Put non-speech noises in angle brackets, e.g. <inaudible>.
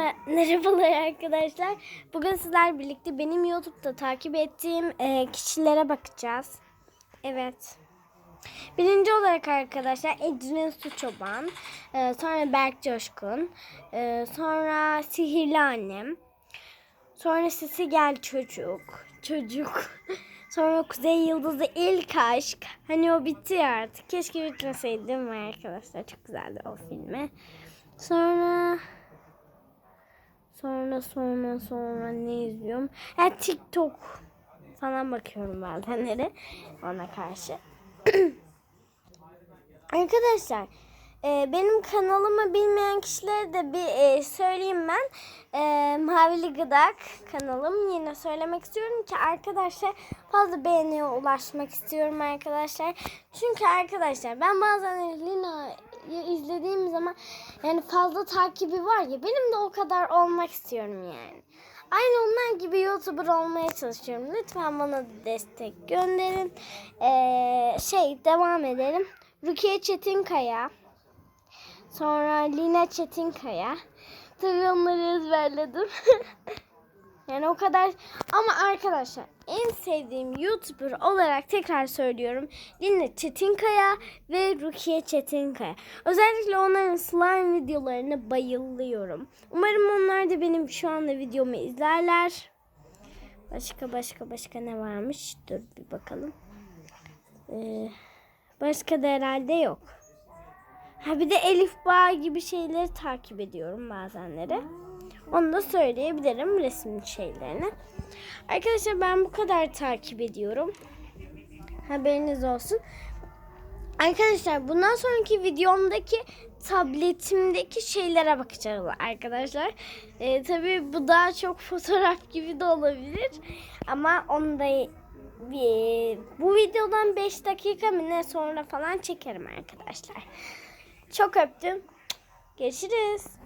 me- merhabalar arkadaşlar. Bugün sizler birlikte benim YouTube'da takip ettiğim e, kişilere bakacağız. Evet. Birinci olarak arkadaşlar Ecrin Su Çoban, e, sonra Berk Coşkun, e, sonra Sihirli Annem, sonra Sesi Gel Çocuk, Çocuk, <laughs> sonra Kuzey Yıldızı İlk Aşk. Hani o bitti ya artık. Keşke bitmeseydi değil mi arkadaşlar? Çok güzeldi o filmi. Sonra sonra sonra sonra ne izliyorum? Ha TikTok falan bakıyorum bazenleri ona karşı. <clears throat> Arkadaşlar e, benim kanalımı bilmeyen kişilere de bir e, söyleyeyim ben. E, Mavili Gıdak kanalım. Yine söylemek istiyorum ki arkadaşlar fazla beğeniye ulaşmak istiyorum arkadaşlar. Çünkü arkadaşlar ben bazen Lina'yı izlediğim zaman yani fazla takibi var ya benim de o kadar olmak istiyorum yani. Aynı onlar gibi YouTuber olmaya çalışıyorum. Lütfen bana destek gönderin. Ee, şey devam edelim. Rukiye Çetinkaya. Sonra Lina Çetinkaya. Tabii onları ezberledim. <laughs> yani o kadar. Ama arkadaşlar en sevdiğim YouTuber olarak tekrar söylüyorum. Lina Çetinkaya ve Rukiye Çetinkaya. Özellikle onların slime videolarına bayılıyorum. Umarım onlar da benim şu anda videomu izlerler. Başka başka başka ne varmış? Dur bir bakalım. Ee, başka da herhalde yok. Ha bir de Elif Bağ gibi şeyleri takip ediyorum bazenleri. Onu da söyleyebilirim resim şeylerini. Arkadaşlar ben bu kadar takip ediyorum. Haberiniz olsun. Arkadaşlar bundan sonraki videomdaki tabletimdeki şeylere bakacağız arkadaşlar. Ee, tabii bu daha çok <laughs> fotoğraf gibi de olabilir. Ama onu da bir, bu videodan 5 dakika mı ne sonra falan çekerim arkadaşlar. Çok öptüm. Görüşürüz.